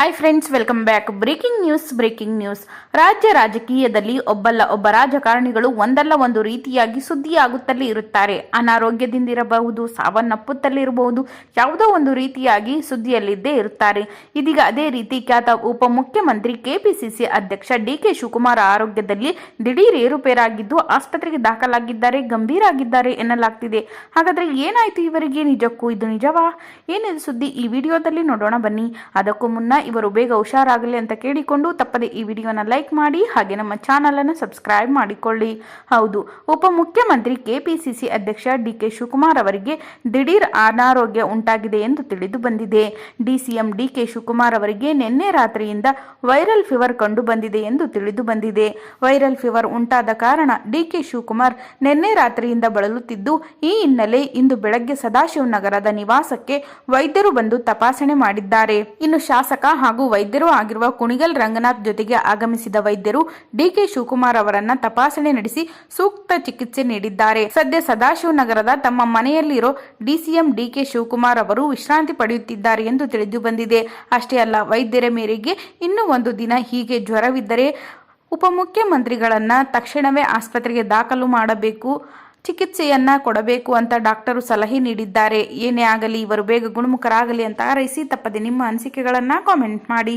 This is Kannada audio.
Hi friends welcome back breaking news breaking news ರಾಜ್ಯ ರಾಜಕೀಯದಲ್ಲಿ ಒಬ್ಬಲ್ಲ ಒಬ್ಬ ರಾಜಕಾರಣಿಗಳು ಒಂದಲ್ಲ ಒಂದು ರೀತಿಯಾಗಿ ಸುದ್ದಿಯಾಗುತ್ತಲೇ ಇರುತ್ತಾರೆ. ಅನಾರೋಗ್ಯದಿಂದಿರಬಹುದು ಸಾವನ್ನಪ್ಪುತ್ತಲಿರಬಹುದು, ಯಾವುದೋ ಒಂದು ರೀತಿಯಾಗಿ ಸುದ್ದಿಯಲ್ಲಿದ್ದೇ ಇರುತ್ತಾರೆ. ಇದೀಗ ಅದೇ ರೀತಿ ಖ್ಯಾತ ಉಪಮುಖ್ಯಮಂತ್ರಿ ಕೆಪಿಸಿಸಿ ಅಧ್ಯಕ್ಷ ಡಿ ಕೆ ಶಿವಕುಮಾರ್ ಆರೋಗ್ಯದಲ್ಲಿ ದಿಢೀರ್ ಏರುಪೇರಾಗಿದ್ದು ಆಸ್ಪತ್ರೆಗೆ ದಾಖಲಾಗಿದ್ದಾರೆ ಗಂಭೀರ ಆಗಿದ್ದಾರೆ ಎನ್ನಲಾಗ್ತಿದೆ. ಹಾಗಾದ್ರೆ ಏನಾಯ್ತು ಇವರಿಗೆ? ನಿಜಕ್ಕೂ ಇದು ನಿಜವಾ? ಏನಿದೆ ಸುದ್ದಿ? ಈ ವಿಡಿಯೋದಲ್ಲಿ ನೋಡೋಣ ಬನ್ನಿ. ಅದಕ್ಕೂ ಮುನ್ನ ಇವರು ಬೇಗ ಹುಷಾರಾಗಲಿ ಅಂತ ಕೇಳಿಕೊಂಡು ತಪ್ಪದೆ ಈ ವಿಡಿಯೋನ ಲೈಕ್ ಮಾಡಿ ಹಾಗೆ ನಮ್ಮ ಚಾನಲನ್ನು ಸಬ್ಸ್ಕ್ರೈಬ್ ಮಾಡಿಕೊಳ್ಳಿ. ಹೌದು ಉಪಮುಖ್ಯಮಂತ್ರಿ ಕೆಪಿಸಿಸಿ ಅಧ್ಯಕ್ಷ ಡಿ ಕೆ ಶಿವಕುಮಾರ್ ಅವರಿಗೆ ದಿಢೀರ್ ಅನಾರೋಗ್ಯ ಉಂಟಾಗಿದೆ ಎಂದು ತಿಳಿದು ಬಂದಿದೆ. ಡಿಸಿಎಂ ಡಿ ಕೆ ಶಿವಕುಮಾರ್ ಅವರಿಗೆ ನಿನ್ನೆ ರಾತ್ರಿಯಿಂದ ವೈರಲ್ ಫೀವರ್ ಕಂಡು ಬಂದಿದೆ ಎಂದು ತಿಳಿದು ಬಂದಿದೆ. ವೈರಲ್ ಫೀವರ್ ಉಂಟಾದ ಕಾರಣ ಡಿ ಕೆ ಶಿವಕುಮಾರ್ ನಿನ್ನೆ ರಾತ್ರಿಯಿಂದ ಬಳಲುತ್ತಿದ್ದು, ಈ ಹಿನ್ನೆಲೆ ಇಂದು ಬೆಳಗ್ಗೆ ಸದಾಶಿವನಗರದ ನಿವಾಸಕ್ಕೆ ವೈದ್ಯರು ಬಂದು ತಪಾಸಣೆ ಮಾಡಿದ್ದಾರೆ. ಇನ್ನು ಶಾಸಕ ಹಾಗೂ ವೈದ್ಯರು ಆಗಿರುವ ಕುಣಿಗಲ್ ರಂಗನಾಥ್ ಜೊತೆಗೆ ಆಗಮಿಸಿದ ವೈದ್ಯರು ಡಿಕೆ ಶಿವಕುಮಾರ್ ಅವರನ್ನ ತಪಾಸಣೆ ನಡೆಸಿ ಸೂಕ್ತ ಚಿಕಿತ್ಸೆ ನೀಡಿದ್ದಾರೆ. ಸದ್ಯ ಸದಾಶಿವನಗರದ ತಮ್ಮ ಮನೆಯಲ್ಲಿರೋ ಡಿಸಿಎಂ ಡಿಕೆ ಶಿವಕುಮಾರ್ ಅವರು ವಿಶ್ರಾಂತಿ ಪಡೆಯುತ್ತಿದ್ದಾರೆ ಎಂದು ತಿಳಿದು ಬಂದಿದೆ. ಅಷ್ಟೇ ಅಲ್ಲ, ವೈದ್ಯರ ಮೇರೆಗೆ ಇನ್ನೂ ಒಂದು ದಿನ ಹೀಗೆ ಜ್ವರವಿದ್ದರೆ ಉಪಮುಖ್ಯಮಂತ್ರಿಗಳನ್ನ ತಕ್ಷಣವೇ ಆಸ್ಪತ್ರೆಗೆ ದಾಖಲು ಮಾಡಬೇಕು. ಚಿಕಿತ್ಸೆಯನ್ನ ಕೊಡಬೇಕು ಅಂತ ಡಾಕ್ಟರು ಸಲಹೆ ನೀಡಿದ್ದಾರೆ. ಏನೇ ಆಗಲಿ ಇವರು ಬೇಗ ಗುಣಮುಖರಾಗಲಿ ಅಂತ ಹಾರೈಸಿ ತಪ್ಪದೆ ನಿಮ್ಮ ಅನಿಸಿಕೆಗಳನ್ನ ಕಾಮೆಂಟ್ ಮಾಡಿ.